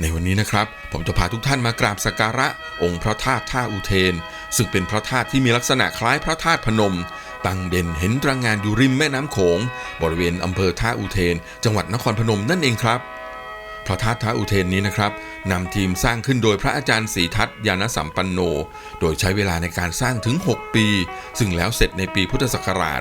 ในวันนี้นะครับ ผมจะพาทุกท่านมากราบสักการะ องค์พระธาตุท่าอุเทน ซึ่งเป็นพระธาตุที่มีลักษณะคล้ายพระธาตุพนม ตั้งเด่นเห็นตรงงานอยู่ริมแม่น้ำโขง บริเวณอำเภอท่าอุเทน จังหวัดนครพนมนั่นเองครับ พระธาตุท่าอุเทนนี้นะครับนำทีมสร้างขึ้นโดยพระอาจารย์ศรีทัตยานสัมปันโน โดยใช้เวลาในการสร้างถึง 6 ปี ซึ่งแล้วเสร็จในปีพุทธศักราช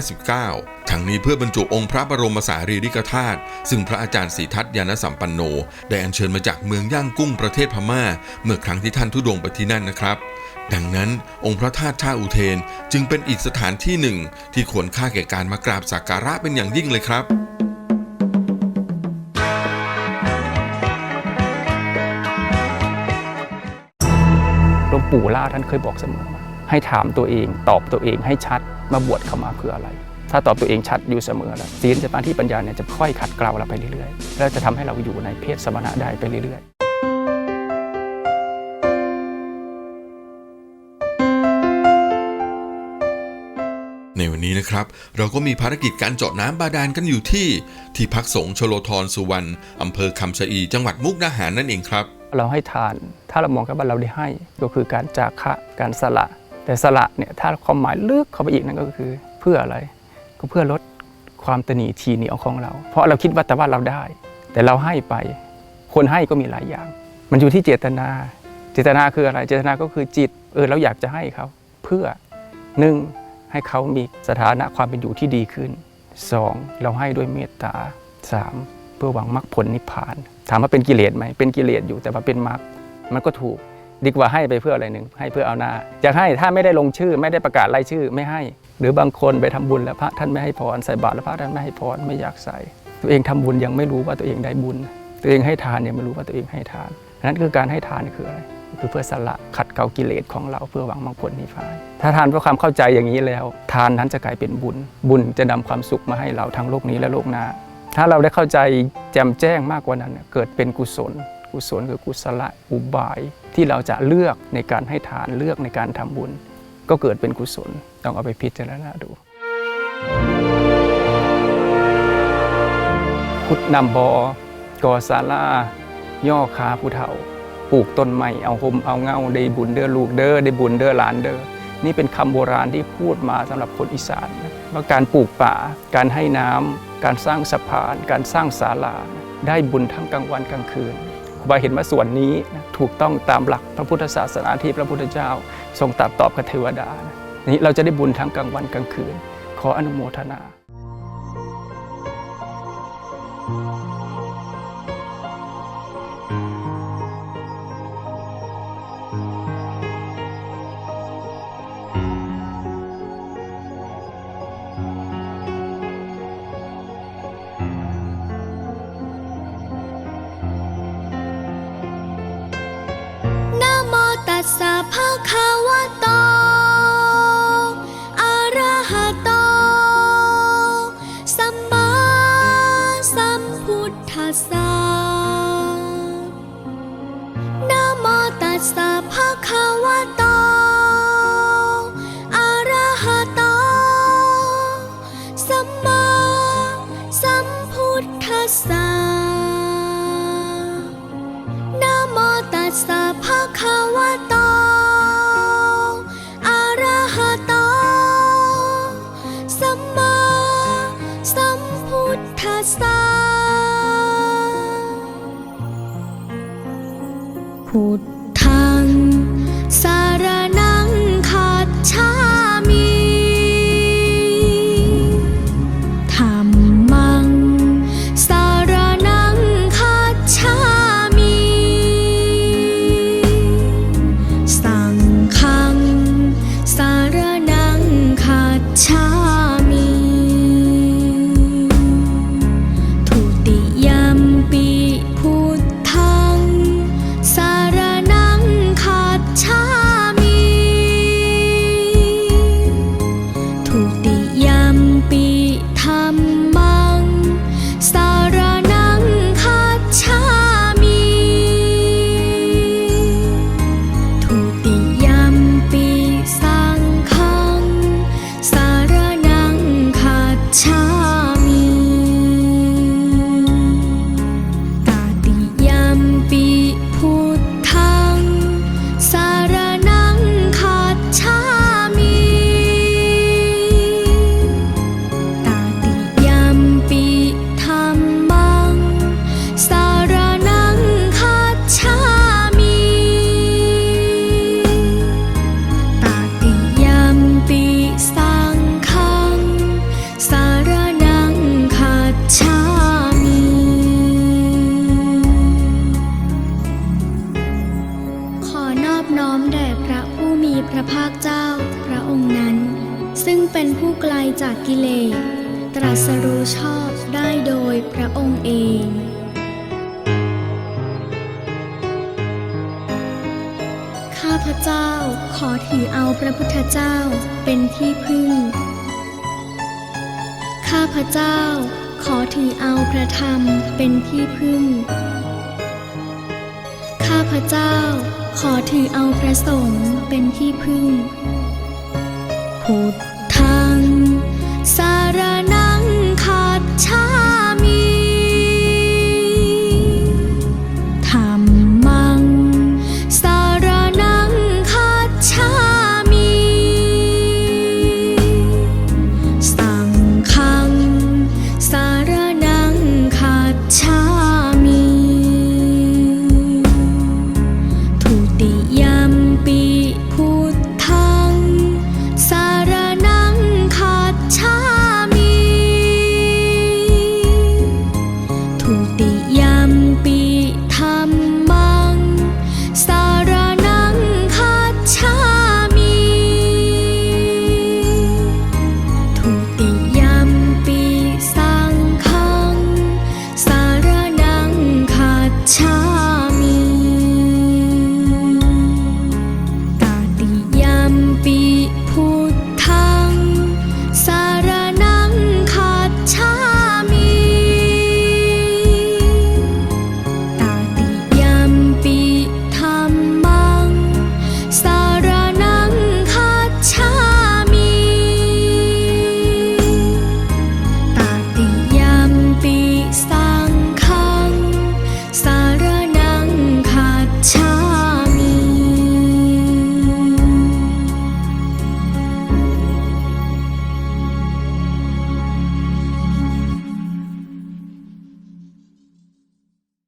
2459 ทั้งนี้เพื่อบรรจุองค์พระบรมสารีริกธาตุซึ่งพระอาจารย์ศรีทัตยานสัมปันโน ได้อัญเชิญมาจากเมืองย่างกุ้งประเทศพม่า เมื่อครั้งที่ท่านทุดงไปที่นั่นนะครับดังนั้นองค์พระธาตุท่าอุเทนจึงเป็นอีกสถานที่หนึ่ง ที่ควรค่าแก่การมากราบสักการะเป็นอย่างยิ่งเลยครับ ปู่ล่าท่านเคยบอกเสมอว่าให้ถามตัวเองตอบตัวเองให้ชัดมาบวชเข้ามาเพื่ออะไร ถ้าตอบตัวเองชัดอยู่เสมอแล้วศีลสมาธิปัญญาเนี่ยจะค่อยขัดเกลาเราไปเรื่อยๆแล้วจะทำให้เราอยู่ในเพศสมณะได้ไปเรื่อยๆในวันนี้นะครับ เราก็มีภารกิจการเจาะน้ำบาดาลกันอยู่ที่ ที่พักสงฆ์ชโลธรสุวรรณอำเภอคำชะอีจังหวัดมุกดาหารนั่นเองครับ เราให้ทาน ถ้าเรามองกันว่าเราได้ให้ ก็คือการจาคะการสละ แต่สละเนี่ยถ้าความหมายลึกเข้าไปอีกนั่นก็คือเพื่ออะไร ก็เพื่อลดความตนีทีเหนียวของเรา เพราะเราคิดว่าแต่ว่าเราได้ แต่เราให้ไป คนให้ก็มีหลายอย่าง มันอยู่ที่เจตนา เจตนาคืออะไร เจตนาก็คือจิต เออเราอยากจะให้เขาเพื่อหนึ่งให้เขามีสถานะความเป็นอยู่ที่ดีขึ้นสองเราให้ด้วยเมตตาสาม พื่อหวังมรรคผลนิพพาน ถามว่าเป็นกิเลสไหมเป็นกิเลสอยู่แต่ว่าเป็นมรรคมันก็ถูกดีกว่าให้ไปเพื่ออะไรหนึ่งให้เพื่อเอาหน้าจะให้ถ้าไม่ได้ลงชื่อ ไม่ได้ประกาศรายชื่อไม่ให้ หรือบางคนไปทำบุญแล้วพระท่านไม่ให้พรใส่บาตรแล้วพระท่านไม่ให้พรไม่อยากใส่ ตัวเองทำบุญยังไม่รู้ว่าตัวเองได้บุญ ตัวเองให้ทานยังไม่รู้ว่าตัวเองให้ทานนั่นคือการให้ทานคืออะไรคือเพื่อสละขัดเกลากิเลสของเราเพื่อหวังมรรคผลนิพพานถ้าทานเพราะความเข้าใจอย่างนี้แล้ว ทานนั้นจะกลายเป็นบุญ บุญจะนำความสุขมาให้เราทั้งโลกนี้และโลกหน้า ถ้าเราได้เข้าใจแจ่มแจ้งมากกว่านั้น เกิดเป็นกุศล กุศลคือกุศลอุบายที่เราจะเลือกในการให้ทานเลือกในการทำบุญ ก็เกิดเป็นกุศลต้องเอาไปพิจารณาดูขุดนำบอกอศาลาย่อขาผู้เฒ่าปลูกต้นไม้เอาหมเอาเงาได้บุญเด้อลูกเด้อได้บุญเด้อหลานเด้อนี่เป็นคำโบราณที่พูดมาสำหรับคนอีสานว่าการปลูกป่าการให้น้ำ การสร้างสะพาน การสร้างศาลา ได้บุญทั้งกลางวันกลางคืนครูบาเห็นว่าส่วนนี้ถูกต้องตามหลักพระพุทธศาสนาที่พระพุทธเจ้า ทรงตรัสตอบกับเทวดานะนี่เราจะได้บุญทั้งกลางวันกลางคืน ขออนุโมทนา สสะภ คั น้อมแด่พระผู้มีพระภาคเจ้าพระองค์นั้น ซึ่งเป็นผู้ไกลจากกิเลส ตรัสรู้ชอบได้โดยพระองค์เองข้าพเจ้าขอถือเอาพระพุทธเจ้าเป็นที่พึ่ง ข้าพเจ้าขอถือเอาพระธรรมเป็นที่พึ่ง ข้าพเจ้า ขอถือเอาพระสงฆ์เป็นที่พึ่งพุทธังสารณ